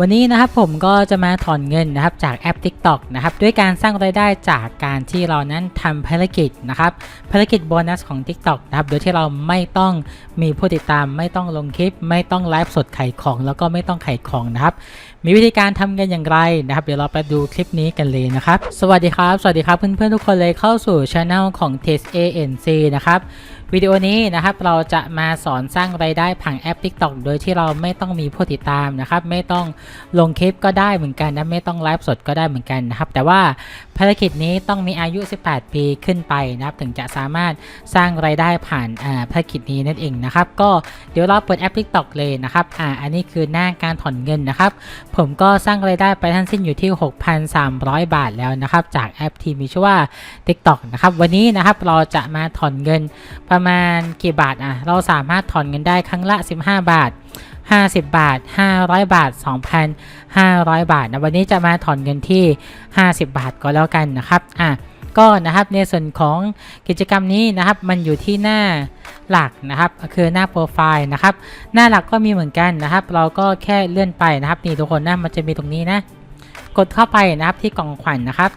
วันนี้นะครับผมก็จะมาถอนเงินนะครับจากแอป TikTok นะครับด้วยการสร้างรายได้จากการที่เรานั้นทำภารกิจนะครับภารกิจโบนัสของ TikTok นะครับโดยที่เราไม่ต้องมีผู้ติดตาม ไม่ต้องลงคลิป ไม่ต้องไลฟ์สดขายของแล้วก็ไม่ต้องขายของนะครับมีวิธีการทำกันอย่างไรนะครับเดี๋ยวเราไปดูคลิปนี้กันเลยนะครับสวัสดีครับ สวัสดีครับเพื่อนๆทุกคนเลยเข้าสู่ช anel ของ Test ANC นะครับ วิดีโอนี้นะครับเราจะมาสอนสร้างรายได้ผ่านแอป TikTok โดยที่เราไม่ต้องมีผู้ติดตามนะครับ ไม่ต้องลงคลิปก็ได้เหมือนกันนะไม่ต้องไลฟ์สดก็ได้เหมือนกันนะครับ แต่ว่าภารกิจนี้ต้องมีอายุ 18 ปีขึ้นไปนะครับถึงจะสามารถสร้างรายได้ผ่านอ่าภารกิจนี้นั่นเองนะครับ ก็เดี๋ยวเราเปิดแอป TikTok เลยนะครับอ่าอันนี้คือหน้าการถอนเงินนะครับ ผมก็สร้างรายได้ไปทั้งสิ้นอยู่ที่ 6,300 บาทแล้วนะครับ จากแอปที่มีชื่อว่า TikTok นะครับวันนี้นะครับเราจะมาถอนเงินประมาณมาณกี่บาทอะ เราสามารถถอนเงินได้ครั้งละ 15 บาท 50 บาท 500 บาท 2,500 บาทนะวันนี้จะมาถอนเงินที่ 50 บาทก็แล้วกันนะครับอะก็นะครับในส่วนของกิจกรรมนี้นะครับ มันอยู่ที่หน้าหลักนะครับ คือหน้าโปรไฟล์นะครับ หน้าหลักก็มีเหมือนกันนะครับ เราก็แค่เลื่อนไปนะครับนี่ทุกคนนะมันจะมีตรงนี้นะ กดเข้าไปนะครับที่กล่องขวัญนะครับ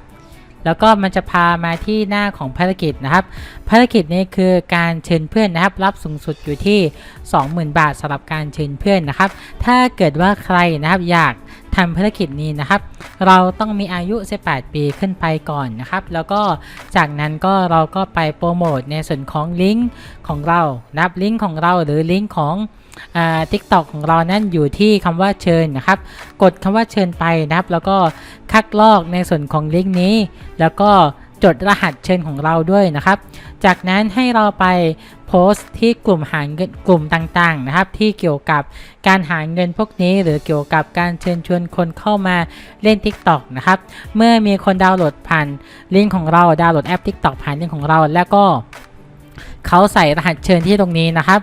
แล้วก็มันจะพามาที่หน้าของภารกิจนะครับ ภารกิจนี้คือการเชิญเพื่อนนะครับ รับสูงสุดอยู่ที่ 20,000 บาทสำหรับการเชิญเพื่อนนะครับ ถ้าเกิดว่าใครนะครับอยากทำภารกิจนี้นะครับ เราต้องมีอายุ 18 ปีขึ้นไปก่อนนะครับ แล้วก็จากนั้นก็เราก็ไปโปรโมทในส่วนของลิงก์ของเรานะครับลิงก์ของเราหรือลิงก์ของ ทิกตอกของเรานั่นอยู่ที่คำว่าเชิญนะครับ กดคำว่าเชิญไปนะครับ แล้วก็คัดลอกในส่วนของลิงก์นี้ แล้วก็จดรหัสเชิญของเราด้วยนะครับ จากนั้นให้เราไปโพสต์ที่กลุ่มหาเงินกลุ่มต่างๆนะครับ ที่เกี่ยวกับการหาเงินพวกนี้ หรือเกี่ยวกับการเชิญชวนคนเข้ามาเล่น TikTok นะครับ เมื่อมีคนดาวน์โหลดผ่านลิงก์ของเราดาวน์โหลดแอป TikTok ผ่านลิงก์ของเราแล้วก็เขาใส่รหัสเชิญที่ตรงนี้นะครับ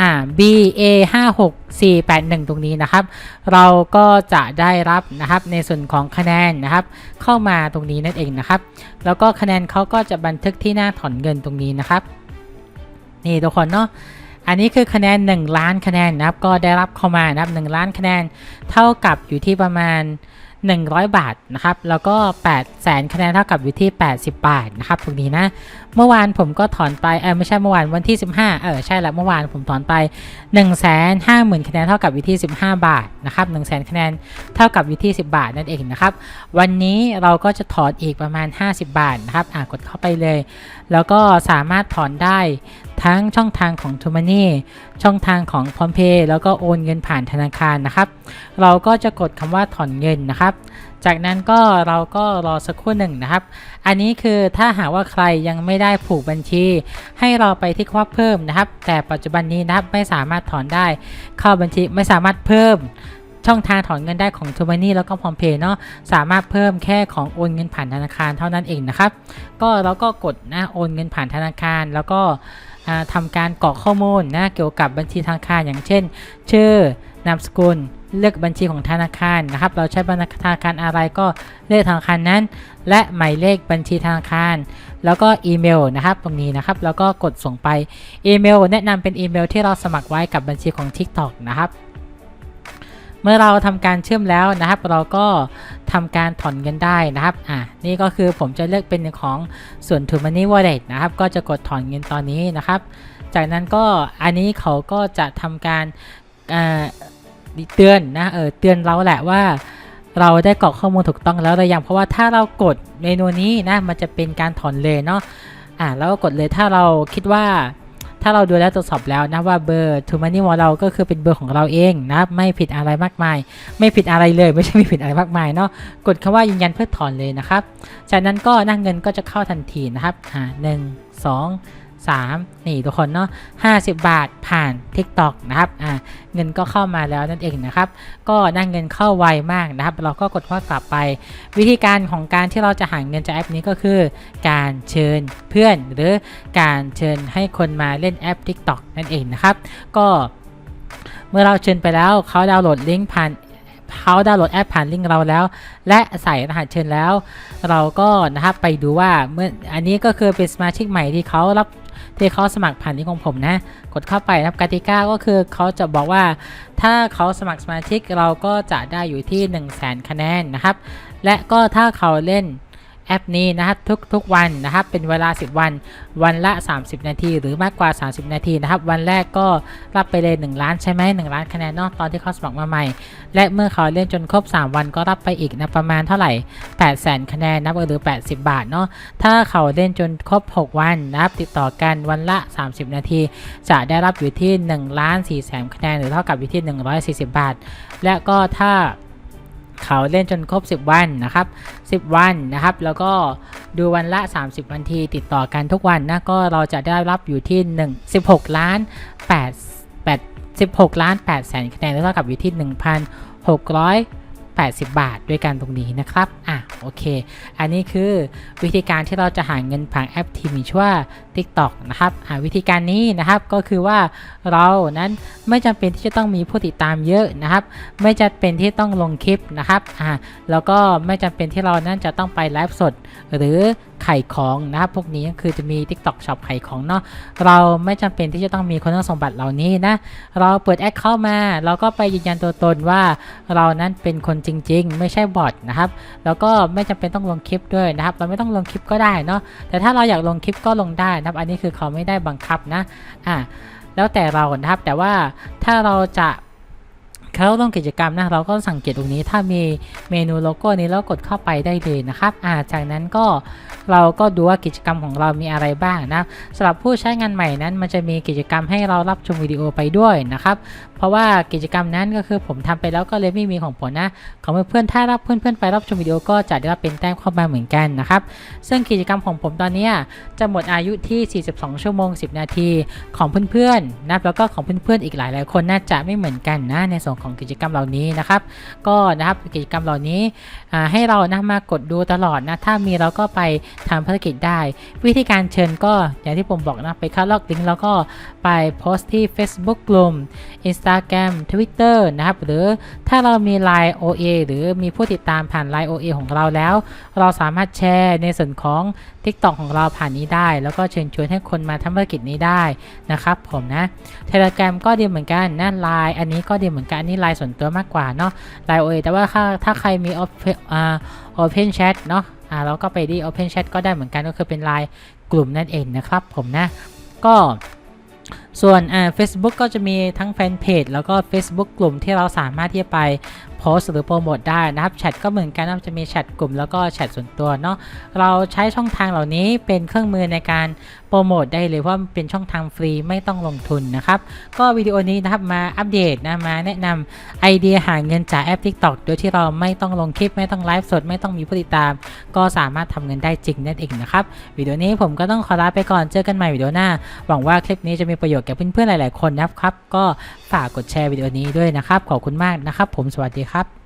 อ่า B A 5 6 4 8 1 ตรงนี้นะครับ เราก็จะได้รับนะครับในส่วนของคะแนนนะครับ เข้ามาตรงนี้นั่นเองนะครับ แล้วก็คะแนนเขาก็จะบันทึกที่หน้าถอนเงินตรงนี้นะครับ นี่ทุกคนเนาะอันนี้คือคะแนน 1 ล้านคะแนนนะครับ ก็ได้รับเข้ามานะครับ1ล้านคะแนนเท่ากับอยู่ที่ประมาณ 100 บาทนะครับ แล้วก็8แสนคะแนนเท่ากับอยู่ที่ 80 บาทนะครับตรงนี้นะ เมื่อวานผมก็ถอนไป เออไม่ใช่เมื่อวานวันที่ 15 เออใช่แล้วเมื่อวานผมถอนไป 1 5 0 0 0 0 คะแนนเท่ากับอยู่ที่ 15 บาทนะครับ1 0 0 0 0 0 คะแนนเท่ากับอยู่ที่ 10 บาทนั่นเองนะครับ วันนี้เราก็จะถอนอีกประมาณ 50 บาทนะครับ อ่ากดเข้าไปเลย แล้วก็สามารถถอนได้ ทั้งช่องทางของ t ูมานี่ช่องทางของพร้อมเพย์แล้วก็โอนเงินผ่านธนาคารนะครับ เราก็จะกดคำว่าถอนเงินนะครับ จากนั้นก็เราก็รอสักครู่หนึ่งนะครับ อันนี้คือถ้าหากว่าใครยังไม่ได้ผูกบัญชี ให้เราไปที่ควักเพิ่มนะครับ แต่ปัจจุบันนี้นะครับไม่สามารถถอนได้ เข้าบัญชีไม่สามารถเพิ่ม ช่องทางถอนเงินได้ของ t ูมานี่แล้วก็พรอมเพย์เนาะสามารถเพิ่มแค่ของโอนเงินผ่านธนาคารเท่านั้นเองนะครับ ก็เราก็กดนะโอนเงินผ่านธนาคาร แล้วก็อ่าทำการกรอกข้อมูลนะเกี่ยวกับบัญชีธนาคารอย่างเช่น ชื่อนามสกุลเลือกบัญชีของธนาคารนะครับ เราใช้บัญชีธนาคารอะไรก็เลือกธนาคารนั้น และหมายเลขบัญชีธนาคาร แล้วก็อีเมลนะครับ ตรงนี้นะครับ แล้วก็กดส่งไปอีเมล แนะนำเป็นอีเมลที่เราสมัครไว้กับบัญชีของ TikTok นะครับ เมื่อเราทำการเชื่อมแล้วนะครับ เราก็ทำการถอนเงินได้นะครับอ่านี่ก็คือผมจะเลือกเป็นของส่วน t ูมันนี่วอลเล็ตนะครับ ก็จะกดถอนเงินตอนนี้นะครับ จากนั้นก็อันนี้เขาก็จะทำการอ่าเตือนนะเออเตือนเราแหละว่าเราได้กรอกข้อมูลถูกต้องแล้วหรือยังเพราะว่าถ้าเรากดเมนูนี้นะมันจะเป็นการถอนเลยเนาะอ่าแล้วก็กดเลยถ้าเราคิดว่า ถ้าเราดูแลวตรวจสอบแล้วนะว่าเบอร์ทูมานี่วอลเราก็คือเป็นเบอร์ของเราเองนะไม่ผิดอะไรมากมาย ไม่ผิดอะไรเลยไม่ใช่ไม่ผิดอะไรมากมายเนาะกดคำว่ายืนยันเพื่อถอนเลยนะครับ จากนั้นก็นั่งเงินก็จะเข้าทันทีนะครับอ่าหนึ่งสอง สามนี่ทุกคนเนาะห้าสิบบาทผ่าน TikTok นะครับอ่าเงินก็เข้ามาแล้วนั่นเองนะครับ ก็นั่งเงินเข้าไวมากนะครับ เราก็กดว่ากลับไป วิธีการของการที่เราจะหาเงินจากแอปนี้ก็คือ การเชิญเพื่อนหรือการเชิญให้คนมาเล่นแอป TikTok นั่นเองนะครับ ก็เมื่อเราเชิญไปแล้วเขาดาวน์โหลดลิงก์ผ่านเขาดาวน์โหลดแอปผ่านลิงก์เราแล้ว และใส่รหัสเชิญแล้ว เราก็นะครับไปดูว่าเมื่ออันนี้ก็คือเป็นสมาชิกใหม่ที่เขารับ ที่เขาสมัครผ่านที่ของผมนะ กดเข้าไปครับกติกาก็คือเขาจะบอกว่า ถ้าเขาสมัครสมาชิกเราก็จะได้อยู่ที่ 1 0 0 0 0แสนคะแนนนะครับ และก็ถ้าเขาเล่น แอปนี้นะครับทุกทุกวันนะครับเป็นเวลา 10 วัน วันละ 30 นาที หรือมากกว่า 30 นาทีนะครับวันแรกก็รับไปเลย 1 ล้านใช่ไหม1ล้านคะแนนเนอะตอนที่เขาสมัครมาใหม่ และเมื่อเขาเล่นจนครบ 3 วันก็รับไปอีกนะประมาณเท่าไหร่ 8 0 0 0 0คะแนนนะหรือ 80 บาทเนาะถ้าเขาเล่นจนครบ 6 วันนะครับติดต่อกันวันละ 30 นาที จะได้รับอยู่ที่1ล้าน4แสนคะแนนหรือเท่ากับอยู่ที่ 140 บาท และก็ถ้า เขาเล่นจนครบ 10 วันนะครับ 10 วันนะครับ แล้วก็ดูวันละ 30นทีติดต่อกันทุกวันนะก็เราจะได้รับอยู่ที่ 1 16 ล้าน8 8 16 ล้าน8แสนคะแนนเท่ากับอยู่ที่ 80 บาทด้วยกันตรงนี้นะครับ อะโอเค อันนี้คือวิธีการที่เราจะหาเงินผ่านแอปที่มีชื่อว่า TikTok นะครับอะวิธีการนี้นะครับก็คือว่าเรานั้นไม่จำเป็นที่จะต้องมีผู้ติดตามเยอะนะครับ ไม่จำเป็นที่ต้องลงคลิปนะครับอะแล้วก็ไม่จำเป็นที่เรานั้นจะต้องไปไลฟ์สดหรือ ไขายของนะครับพวกนี้ก็คือจะมี TikTok Shop ขายของเนาะเราไม่จำเป็นที่จะต้องมีคุณสมบัติเหล่านี้นะเราเปิดแอคเข้ามาเราก็ไปยืนยันตัวตนว่าเรานั้นเป็นคนจริง ๆ ไม่ใช่บอทนะครับแล้วก็ไม่จำเป็นต้องลงคลิปด้วยนะครับ เราไม่ต้องลงคลิปก็ได้เนาะแต่ถ้าเราอยากลงคลิปก็ลงได้นะครับ อันนี้คือเขาไม่ได้บังคับนะอ่าแล้วแต่เรานะครับแต่ว่าถ้าเราจะ เข้าร่วมกิจกรรมนะเราก็สังเกตตรงนี้ถ้ามีเมนูโลโก้นี้แล้วกดเข้าไปได้เลยนะครับอ่าจากนั้นก็เราก็ดูว่ากิจกรรมของเรามีอะไรบ้างนะสำหรับผู้ใช้งานใหม่นั้น มันจะมีกิจกรรมให้เรารับชมวิดีโอไปด้วยนะครับเพราะว่ากิจกรรมนั้นก็คือผมทำไปแล้วก็เลยไม่มีของผลนะของเพื่อนๆถ้ารับเพื่อนๆไปรับชมวิดีโอก็จะได้รับเป็นแต้มเข้ามาเหมือนกันนะครับซึ่งกิจกรรมของผมตอนนี้จะหมดอายุที่ 42 ชั่วโมง 10 นาทีของเพื่อนๆนะแล้วก็ของเพื่อนๆอีกหลายๆคนน่าจะไม่เหมือนกันนะในส่วนของกิจกรรมเหล่านี้นะครับ ก็นะครับกิจกรรมเหล่านี้ให้เรานะมากดดูตลอดนะถ้ามีเราก็ไปทำภารกิจได้ วิธีการเชิญก็อย่างที่ผมบอกนะไปเข้าล็อกลิงก์แล้วก็ไปโพสต์ที่ Facebook กลุ่ม Instagram Twitter นะครับ หรือถ้าเรามี Line OA หรือมีผู้ติดตามผ่าน Line OA ของเราแล้ว เราสามารถแชร์ในส่วนของ TikTok ของเราผ่านนี้ได้ แล้วก็เชิญชวนให้คนมาทำภารกิจนี้ได้นะครับผมนะ Telegram ก็ดีเหมือนกันนะ Line อันนี้ก็ดีเหมือนกันนี่ไลน์ส่วนตัวมากกว่าเนาะไลน์โอเอแต่ว่าถ้าถ้าใครมี Open อ่า Open Chat เนาะอ่าเราก็ไปที่ Open Chat ก็ได้เหมือนกันก็คือเป็นไลน์กลุ่มนั่นเองนะครับผมนะ ก็ ส่วนอ่า Facebook ก็จะมีทั้งแฟนเพจแล้วก็ Facebook กลุ่มที่เราสามารถที่จะไปโพสต์หรือโปรโมทได้นะครับแชทก็เหมือนกันนะจะมีแชทกลุ่มแล้วก็แชทส่วนตัวเนาะเราใช้ช่องทางเหล่านี้เป็นเครื่องมือในการโปรโมทได้เลยเพราะมันเป็นช่องทางฟรีไม่ต้องลงทุนนะครับ ก็วิดีโอนี้นะครับมาอัปเดตนะมาแนะนำไอเดียหาเงินจากแอป TikTok โดยที่เราไม่ต้องลงคลิปไม่ต้องไลฟ์สดไม่ต้องมีผู้ติดตาม ก็สามารถทำเงินได้จริงนั่นเองนะครับวิดีโอนี้ผมก็ต้องขอลาไปก่อนเจอกันใหม่วิดีโอหน้าหวังว่าคลิปนี้จะมีประโยชนชน์แก่เพื่อนๆหลาย ๆ คนนะครับ ก็ฝากกดแชร์วิดีโอนี้ด้วยนะครับ ขอบคุณมากนะครับ ผมสวัสดีครับ